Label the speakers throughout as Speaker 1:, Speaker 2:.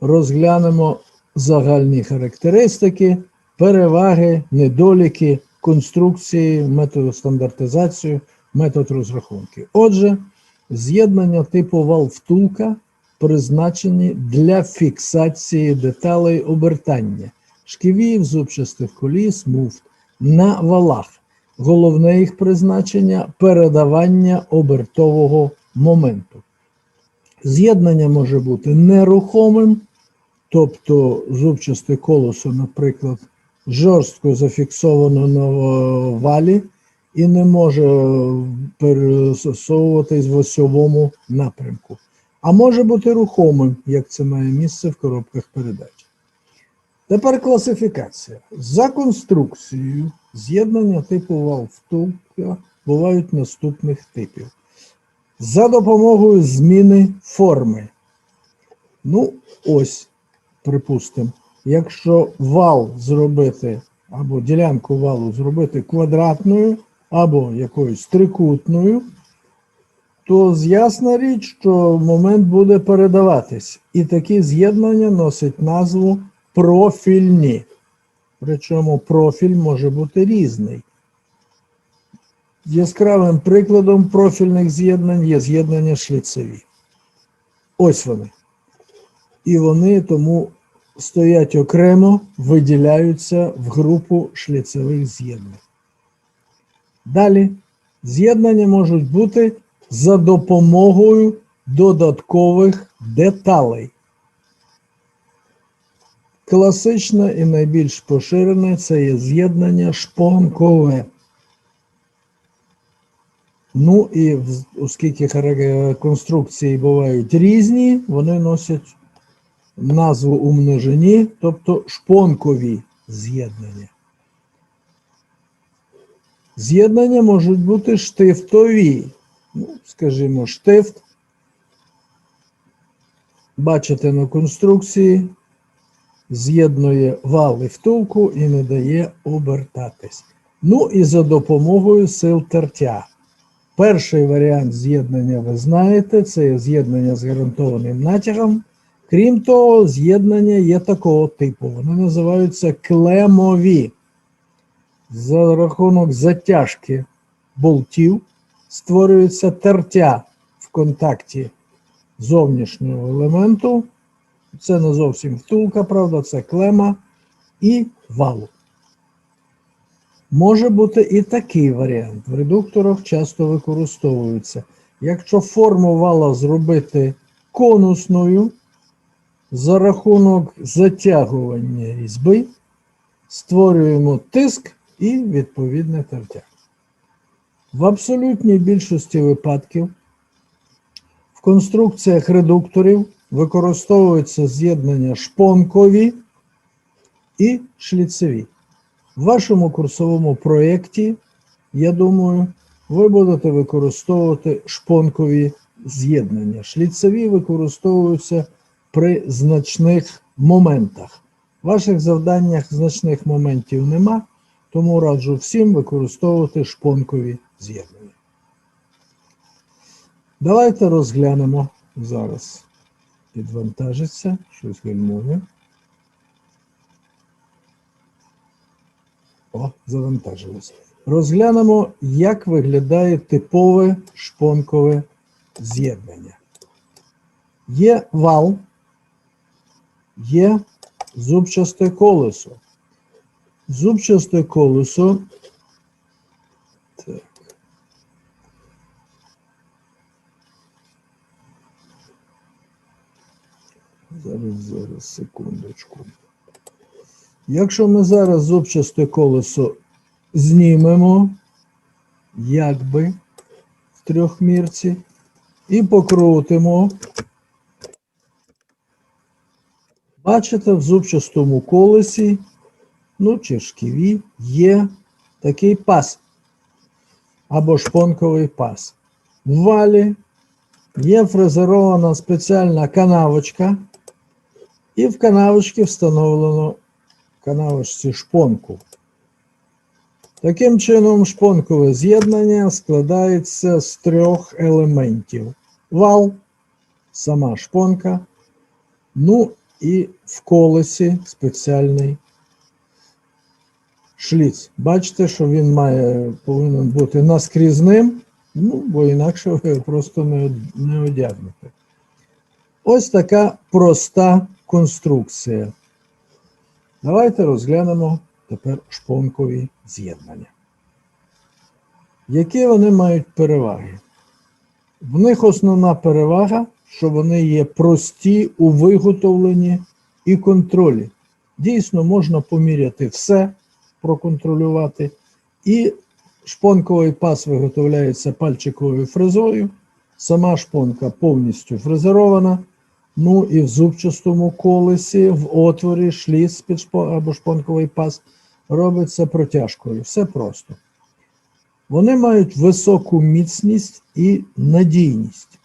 Speaker 1: розглянемо загальні характеристики, переваги, недоліки, конструкції, методу стандартизацію, метод розрахунки. Отже, з'єднання типу вал-втулка призначені для фіксації деталей обертання, шківів, зубчастих коліс, муфт на валах. Головне їх призначення передавання обертового моменту. З'єднання може бути нерухомим, тобто зубчасте колесо, наприклад, жорстко зафіксовано на е, валі і не може пересовуватись в осьовому напрямку. А може бути рухомим, як це має місце в коробках передач. Тепер класифікація. За конструкцією з'єднання типу вал-втулка бувають наступних типів. За допомогою зміни форми. Ну, ось, припустимо, якщо вал зробити, або ділянку валу зробити квадратною, або якоюсь трикутною, то ясна річ, що момент буде передаватись. І такі з'єднання носять назву профільні. Причому профіль може бути різний. Яскравим прикладом профільних з'єднань є з'єднання шліцеві. Ось вони. І вони тому стоять окремо, виділяються в групу шліцевих з'єднань. Далі з'єднання можуть бути за допомогою додаткових деталей. Класичне і найбільш поширене це є з'єднання шпонкове. Ну і оскільки конструкції бувають різні, вони носять назву у множині, тобто шпонкові з'єднання. З'єднання можуть бути штифтові. Ну, скажімо, штифт. Бачите на конструкції, з'єднує вал і втулку і не дає обертатись. Ну і за допомогою сил тертя. Перший варіант з'єднання ви знаєте, це з'єднання з гарантованим натягом. Крім того, з'єднання є такого типу. Вони називаються клемові. За рахунок затяжки болтів створюється тертя в контакті зовнішнього елементу. Це не зовсім втулка, правда, це клема і валу. Може бути і такий варіант. В редукторах часто використовується. Якщо форму вала зробити конусною, за рахунок затягування різьби створюємо тиск і відповідне тертя. В абсолютній більшості випадків в конструкціях редукторів використовуються з'єднання шпонкові і шліцеві. В вашому курсовому проєкті, я думаю, ви будете використовувати шпонкові з'єднання. Шліцеві використовуються при значних моментах. В ваших завданнях значних моментів нема, тому раджу всім використовувати шпонкові з'єднання. Давайте розглянемо зараз. Підвантажиться, щось гальмує. О, завантажилось. Розглянемо, як виглядає типове шпонкове з'єднання. Є вал, є зубчасте колесо. Зубчасте колесо. Так. Зараз, зараз, секундочку. Якщо ми зараз зубчасте колесо знімемо, якби в трьохмірці, і покрутимо, бачите, в зубчастому колесі, ну чи шківі, є такий пас або шпонковий пас. В валі є фрезерована спеціальна канавочка, і в канавочці встановлено канавочці шпонку. Таким чином, шпонкове з'єднання складається з трьох елементів: вал, сама шпонка, ну і в колесі спеціальний шліц. Бачите, що він має, повинен бути наскрізним, ну, бо інакше ви просто не, не одягнете. Ось така проста конструкція. Давайте розглянемо тепер шпонкові з'єднання. Які вони мають переваги? В них основна перевага, що вони є прості у виготовленні і контролі. Дійсно, можна поміряти все, проконтролювати. І шпонковий пас виготовляється пальчиковою фрезою. Сама шпонка повністю фрезерована. Ну і в зубчастому колесі, в отворі, шліц під шпон, або шпонковий пас робиться протяжкою. Все просто. Вони мають високу міцність і надійність.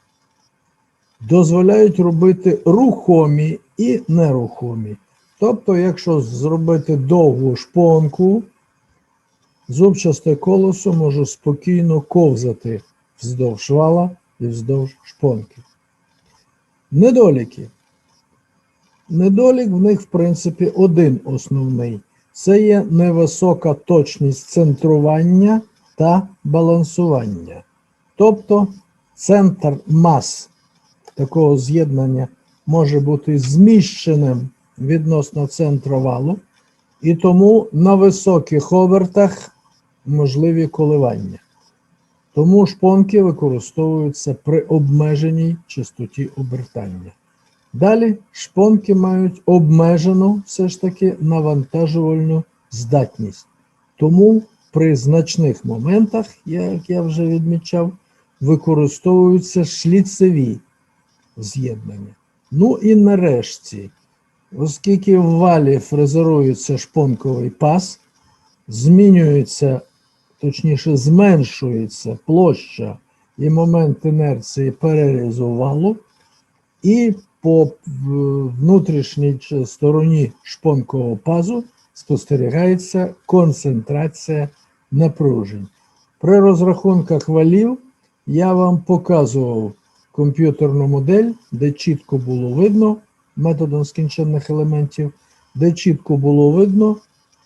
Speaker 1: Дозволяють робити рухомі і нерухомі. Тобто, якщо зробити довгу шпонку, зубчасте колесо може спокійно ковзати вздовж вала і вздовж шпонки. Недоліки. Недолік в них, в принципі, один основний. Це є невисока точність центрування та балансування. Тобто центр мас такого з'єднання може бути зміщеним відносно центру валу, і тому на високих обертах можливі коливання. Тому шпонки використовуються при обмеженій частоті обертання. Далі шпонки мають обмежену все ж таки навантажувальну здатність. Тому при значних моментах, як я вже відмічав, використовуються шліцеві з'єднання. Ну і нарешті, оскільки в валі фрезерується шпонковий пас, змінюється, точніше, зменшується площа і момент інерції перерізу валу, і по внутрішній стороні шпонкового пазу спостерігається концентрація напружень. При розрахунках валів я вам показував комп'ютерну модель, де чітко було видно методом скінченних елементів, де чітко було видно,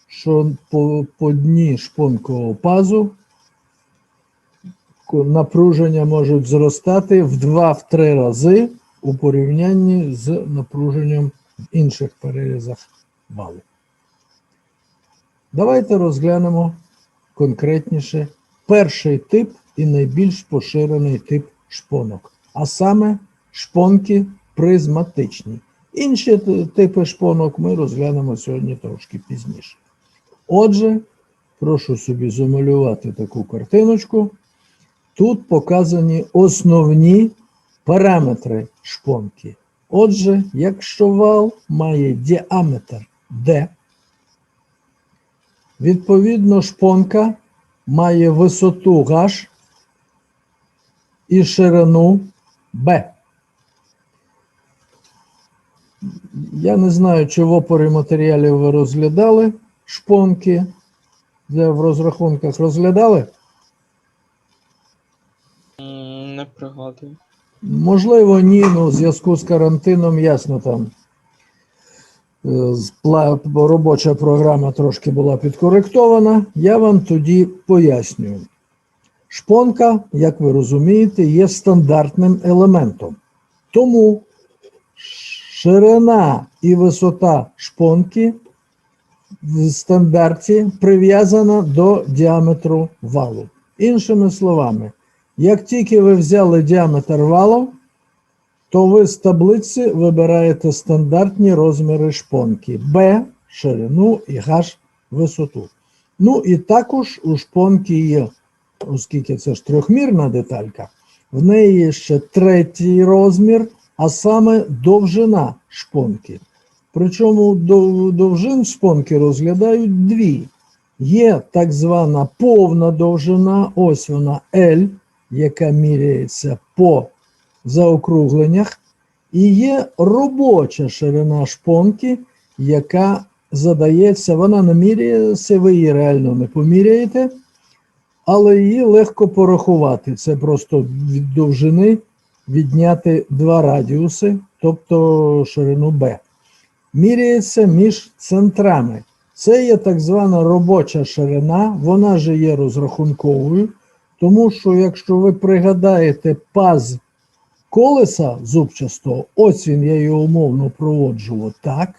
Speaker 1: що по, по дні шпонкового пазу напруження можуть зростати в 2-3 рази у порівнянні з напруженням в інших перерізах валу. Давайте розглянемо конкретніше перший тип і найбільш поширений тип шпонок, а саме шпонки призматичні. Інші типи шпонок ми розглянемо сьогодні трошки пізніше. Отже, прошу собі замалювати таку картиночку. Тут показані основні параметри шпонки. Отже, якщо вал має діаметр D, відповідно шпонка має висоту H і ширину B. Я не знаю, чи в опорі матеріалів ви розглядали шпонки, де в розрахунках розглядали.
Speaker 2: Не пригадую.
Speaker 1: Можливо, ні, ну в зв'язку з карантином, ясно, там е, робоча програма трошки була підкоректована. Я вам тоді пояснюю. Шпонка, як ви розумієте, є стандартним елементом. Тому ширина і висота шпонки в стандарті прив'язана до діаметру валу. Іншими словами, як тільки ви взяли діаметр валу, то ви з таблиці вибираєте стандартні розміри шпонки B, ширину і H висоту. Ну і також у шпонки є, оскільки це ж трьохмірна деталька, в неї є ще третій розмір, а саме довжина шпонки. Причому дов- довжин шпонки розглядають дві. Є так звана повна довжина, ось вона L, яка міряється по заокругленнях, і є робоча ширина шпонки, яка задається, вона не міряється, ви її реально не поміряєте, але її легко порахувати. Це просто від довжини відняти два радіуси, тобто ширину B. міряється між центрами. Це є так звана робоча ширина, вона же є розрахунковою, тому що якщо ви пригадаєте паз колеса зубчастого, ось він, я його умовно проводжу отак.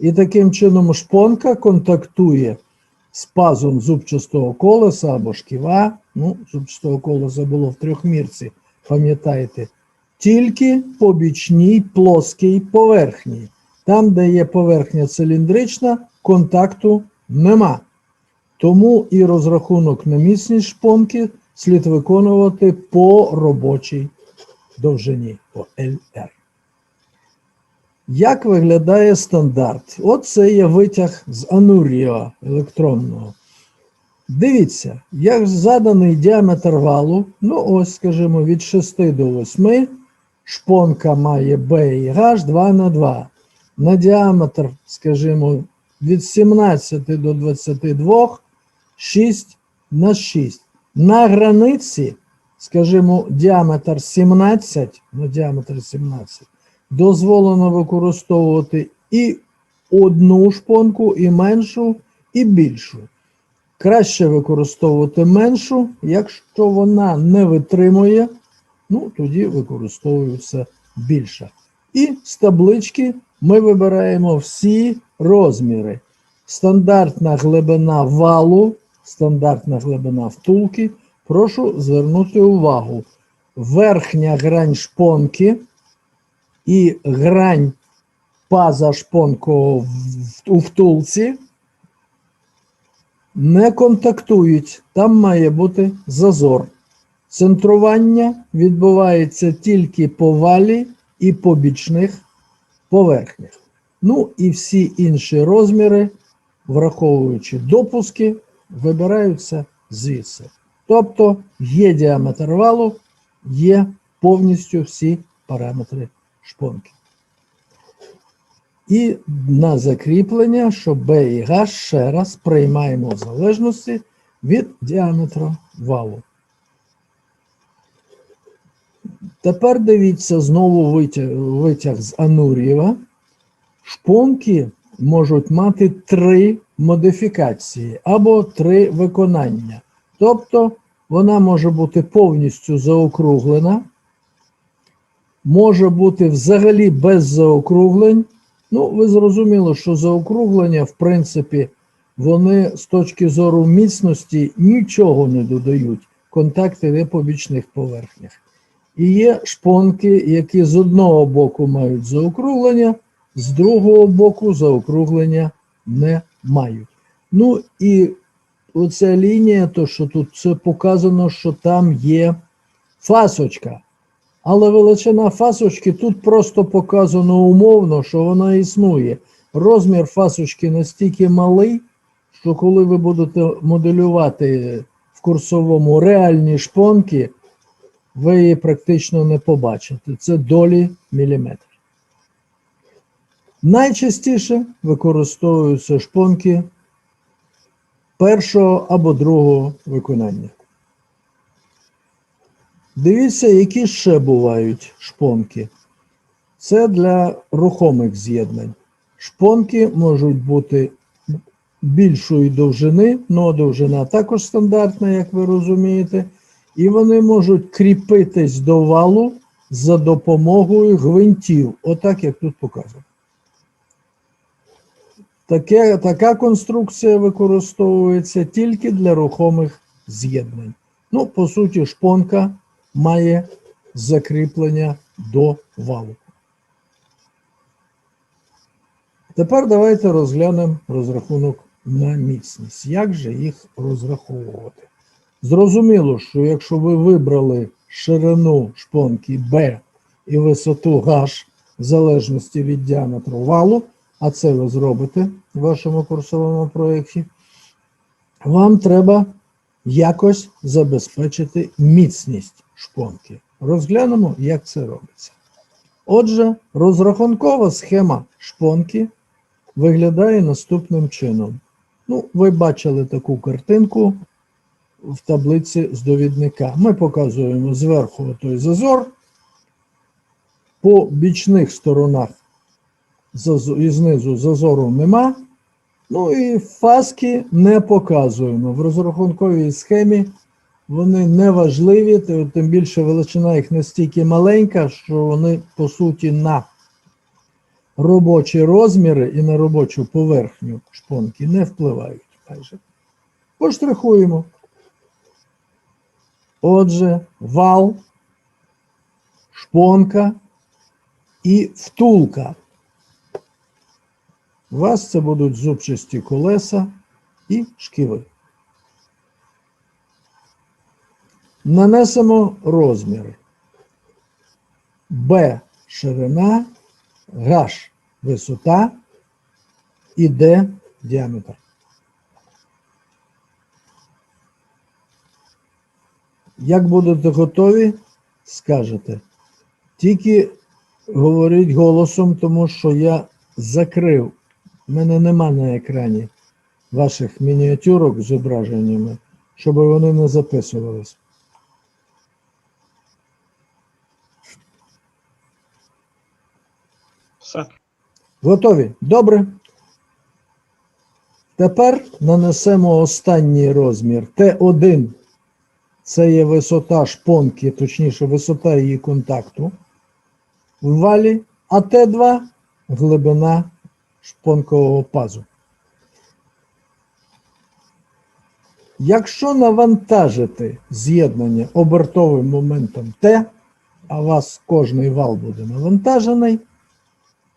Speaker 1: І таким чином шпонка контактує з пазом зубчастого колеса або шківа. Ну, зубчастого колеса було в трьохмірці, пам'ятаєте, тільки по бічній плоскій поверхні. Там, де є поверхня циліндрична, контакту нема. Тому і розрахунок на міцність шпонки слід виконувати по робочій довжині, по LR. Як виглядає стандарт? От це є витяг з ануріо електронного. Дивіться, як заданий діаметр валу, ну ось, скажімо, від 6 до 8, шпонка має B і H 2 на 2. На діаметр, скажімо, від 17 до 22, 6 на 6. На границі, скажімо, діаметр 17, ну діаметр 17, дозволено використовувати і одну шпонку, і меншу, і більшу. Краще використовувати меншу, якщо вона не витримує, ну тоді використовується більша. І з таблички ми вибираємо всі розміри. Стандартна глибина валу, стандартна глибина втулки. Прошу звернути увагу. Верхня грань шпонки і грань паза шпонкового у втулці не контактують. Там має бути зазор. Центрування відбувається тільки по валі і по бічних поверхнях. Ну і всі інші розміри, враховуючи допуски, вибираються звідси. Тобто є діаметр валу, є повністю всі параметри шпонки. І на закріплення, що B і H ще раз приймаємо в залежності від діаметру валу. Тепер дивіться знову витяг, витяг з Анурієва. Шпонки можуть мати три модифікації або три виконання. Тобто вона може бути повністю заокруглена, може бути взагалі без заокруглень. Ну, ви зрозуміли, що заокруглення, в принципі, вони з точки зору міцності нічого не додають. Контакти не по бічних поверхнях. І є шпонки, які з одного боку мають заокруглення, з другого боку заокруглення не мають. Ну і оця лінія, то що тут це показано, що там є фасочка. Але величина фасочки тут просто показано умовно, що вона існує. Розмір фасочки настільки малий, що коли ви будете моделювати в курсовому реальні шпонки, ви її практично не побачите. Це долі міліметр. Найчастіше використовуються шпонки першого або другого виконання. Дивіться, які ще бувають шпонки. Це для рухомих з'єднань. Шпонки можуть бути більшої довжини, ну довжина також стандартна, як ви розумієте, і вони можуть кріпитись до валу за допомогою гвинтів, отак як тут показано. Таке, така конструкція використовується тільки для рухомих з'єднань. Ну, по суті, шпонка має закріплення до валу. Тепер давайте розглянемо розрахунок на міцність. Як же їх розраховувати? Зрозуміло, що якщо ви вибрали ширину шпонки B і висоту H в залежності від діаметру валу, а це ви зробите в вашому курсовому проєкті, вам треба якось забезпечити міцність шпонки. Розглянемо, як це робиться. Отже, розрахункова схема шпонки виглядає наступним чином. Ну, ви бачили таку картинку в таблиці з довідника. Ми показуємо зверху той зазор. По бічних сторонах і знизу зазору нема. Ну і фаски не показуємо. В розрахунковій схемі вони не важливі, тим більше величина їх настільки маленька, що вони по суті на робочі розміри і на робочу поверхню шпонки не впливають майже. Поштрихуємо. Отже, вал, шпонка і втулка. У вас це будуть зубчасті колеса і шківи. Нанесемо розміри. Б ширина, H висота і Д діаметр. Як будете готові, скажете. Тільки говоріть голосом, тому що я закрив. У мене нема на екрані ваших мініатюрок з зображеннями, щоб вони не записувались.
Speaker 2: Все.
Speaker 1: Готові? Добре. Тепер нанесемо останній розмір. Т1 це є висота шпонки, точніше, висота її контакту в валі, а Т2 глибина шпонкового пазу. Якщо навантажити з'єднання обертовим моментом Т, а у вас кожний вал буде навантажений,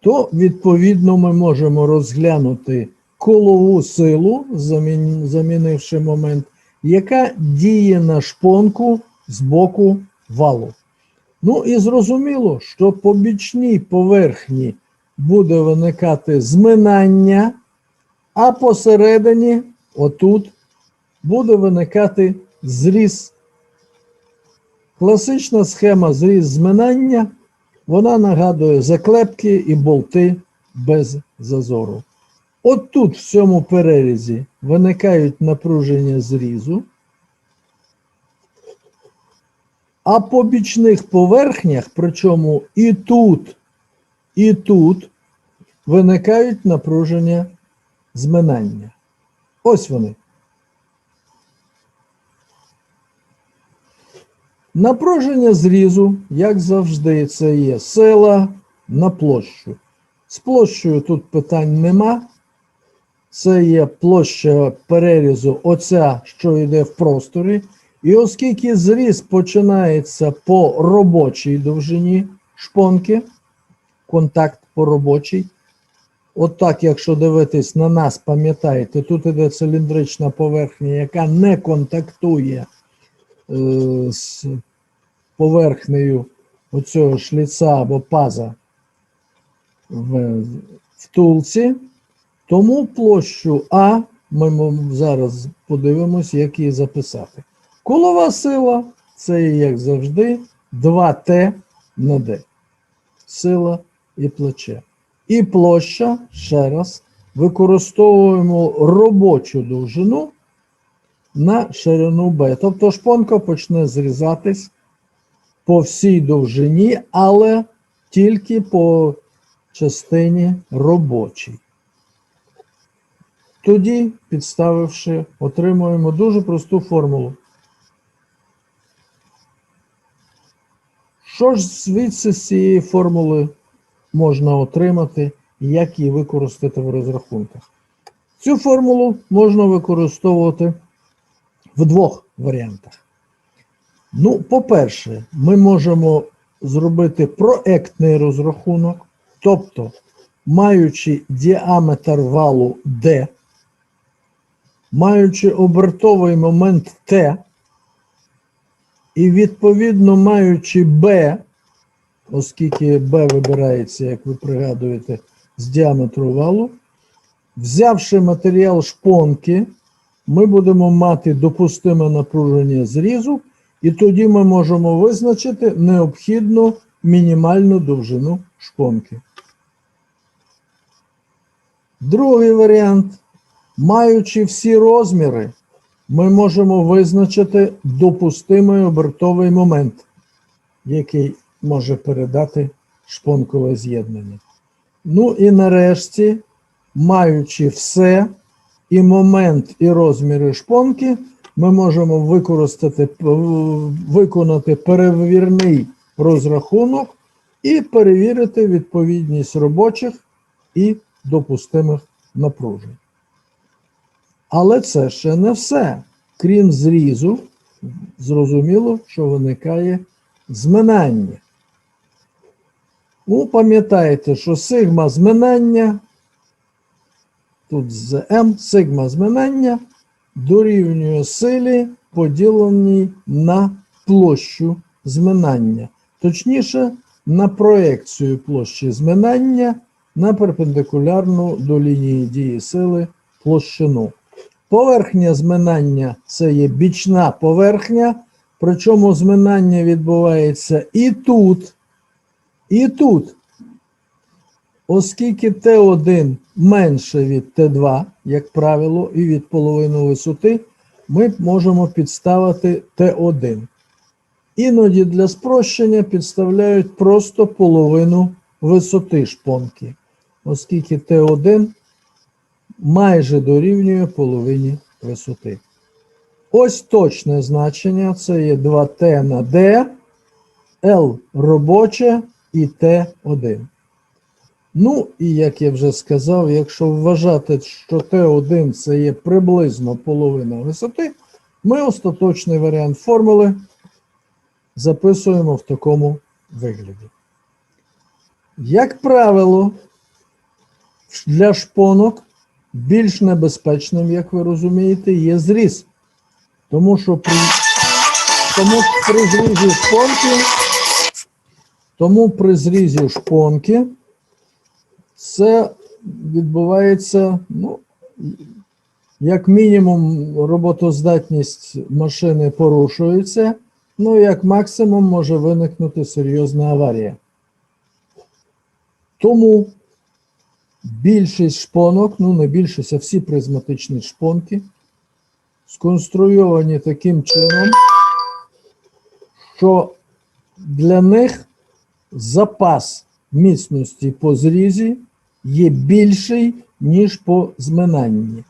Speaker 1: то відповідно ми можемо розглянути колову силу, замін- замінивши момент, яка діє на шпонку з боку валу. Ну і зрозуміло, що по бічній поверхні буде виникати зминання, а посередині, отут, буде виникати зріз. Класична схема зріз зминання вона нагадує заклепки і болти без зазору. От тут, в цьому перерізі, виникають напруження зрізу, а по бічних поверхнях, причому і тут, і тут, виникають напруження зминання. Ось вони. Напруження зрізу, як завжди, це є сила на площу. З площею тут питань нема. Це є площа перерізу, оця, що йде в просторі. І оскільки зріз починається по робочій довжині шпонки, контакт по робочій. От так, якщо дивитись на нас, пам'ятаєте, тут іде циліндрична поверхня, яка не контактує з поверхнею оцього шліца або паза в втулці. Тому площу А ми зараз подивимось, як її записати. Колова сила це, як завжди, 2Т на Д. Сила і плече. І площа, ще раз, використовуємо робочу довжину на ширину Б. Тобто шпонка почне зрізатись по всій довжині, але тільки по частині робочій. Тоді, підставивши, отримуємо дуже просту формулу. Що ж звідси з цієї формули можна отримати і як її використати в розрахунках? Цю формулу можна використовувати в двох варіантах. Ну, по-перше, ми можемо зробити проектний розрахунок, тобто, маючи діаметр валу D, маючи обертовий момент Т, і відповідно маючи B, оскільки B вибирається, як ви пригадуєте, з діаметру валу, взявши матеріал шпонки, ми будемо мати допустиме напруження зрізу, і тоді ми можемо визначити необхідну мінімальну довжину шпонки. Другий варіант. Маючи всі розміри, ми можемо визначити допустимий обертовий момент, який може передати шпонкове з'єднання. Ну і нарешті, маючи все, і момент, і розміри шпонки, ми можемо використати, виконати перевірний розрахунок і перевірити відповідність робочих і допустимих напружень. Але це ще не все. Крім зрізу, зрозуміло, що виникає зминання. Ну, пам'ятаєте, що сигма зминання, тут з М, сигма зминання дорівнює силі, поділеній на площу зминання. Точніше, на проекцію площі зминання на перпендикулярну до лінії дії сили площину. Поверхня зминання це є бічна поверхня, причому зминання відбувається і тут, і тут. Оскільки Т1 менше від Т2, як правило, і від половини висоти, ми можемо підставити Т1. Іноді для спрощення підставляють просто половину висоти шпонки, оскільки Т1 майже дорівнює половині висоти. Ось точне значення це є 2Т на D, L робоче і Т1. Ну, і як я вже сказав, якщо вважати, що Т1 це є приблизно половина висоти, ми остаточний варіант формули записуємо в такому вигляді. Як правило, для шпонок більш небезпечним, як ви розумієте, є зріз. Тому що при, тому при зрізі шпонки, тому при зрізі шпонки це відбувається, ну, як мінімум, роботоздатність машини порушується, ну, як максимум може виникнути серйозна аварія. Тому більшість шпонок, ну не більшість, а всі призматичні шпонки, сконструйовані таким чином, що для них запас міцності по зрізі є більший, ніж по зминанні.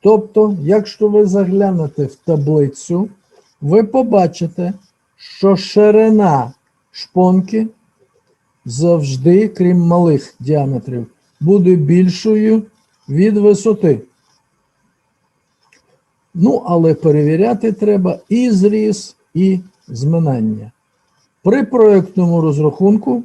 Speaker 1: Тобто, якщо ви заглянете в таблицю, ви побачите, що ширина шпонки завжди, крім малих діаметрів, буде більшою від висоти. Ну, але перевіряти треба і зріз, і зминання. При проєктному розрахунку,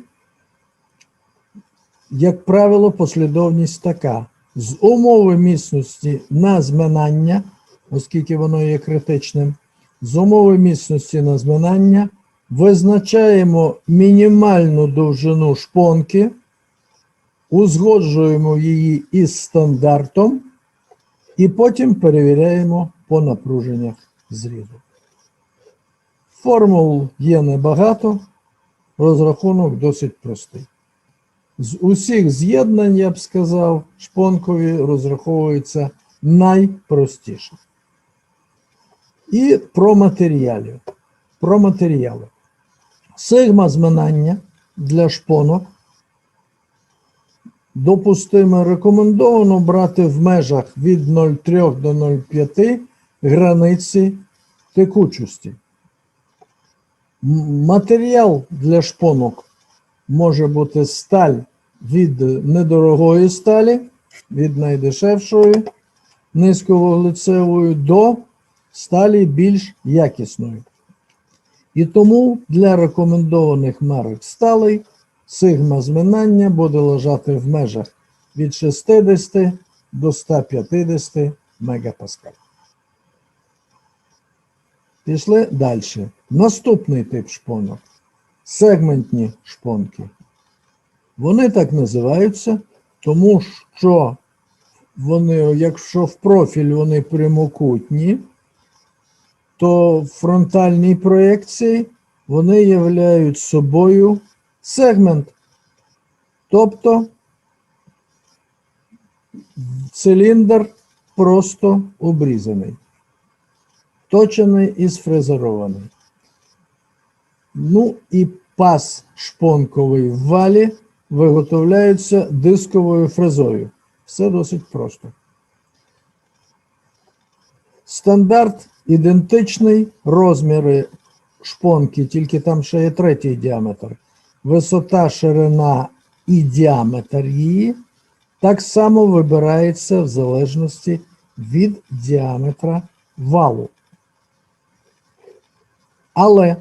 Speaker 1: як правило, послідовність така. З умови міцності на зминання, оскільки воно є критичним, з умови міцності на зминання визначаємо мінімальну довжину шпонки, узгоджуємо її із стандартом і потім перевіряємо по напруженнях зрізу. Формул є небагато, розрахунок досить простий. З усіх з'єднань, я б сказав, шпонкові розраховується найпростіше. І про матеріалів. Про матеріали. Сигма зминання для шпонок допустимо рекомендовано брати в межах від 0,3 до 0,5 границі текучості. Матеріал для шпонок може бути сталь від недорогої сталі, від найдешевшої, низьковуглецевої до сталі більш якісної. І тому для рекомендованих марок сталей сигма зминання буде лежати в межах від 60 до 150 мегапаскаль. Пішли далі. Наступний тип шпонок сегментні шпонки. Вони так називаються, тому що вони, якщо в профіль вони прямокутні, то в фронтальній проєкції вони являють собою сегмент. Тобто циліндр просто обрізаний, точений і сфрезерований. Ну і пас шпонковий в валі виготовляються дисковою фрезою. Все досить просто. Стандарт ідентичний, розміри шпонки, тільки там ще є третій діаметр. Висота, ширина і діаметр її так само вибирається в залежності від діаметра валу. Але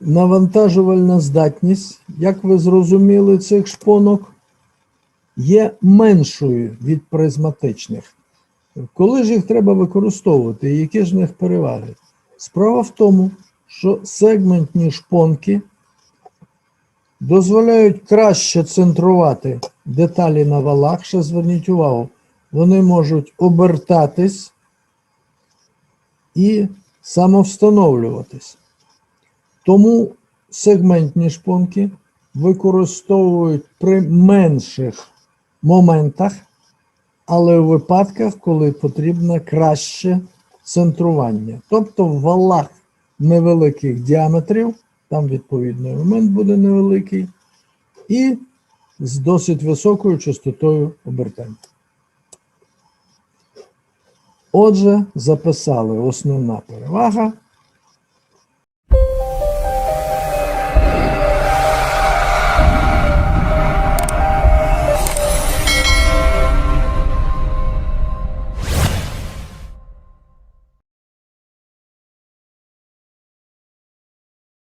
Speaker 1: навантажувальна здатність, як ви зрозуміли, цих шпонок є меншою від призматичних. Коли ж їх треба використовувати, які ж в них переваги? Справа в тому, що сегментні шпонки дозволяють краще центрувати деталі на валах. Ще зверніть увагу, вони можуть обертатись і самовстановлюватись. Тому сегментні шпонки використовують при менших моментах, але у випадках, коли потрібно краще центрування. Тобто в валах невеликих діаметрів, там відповідний момент буде невеликий, і з досить високою частотою обертань. Отже, записали основна перевага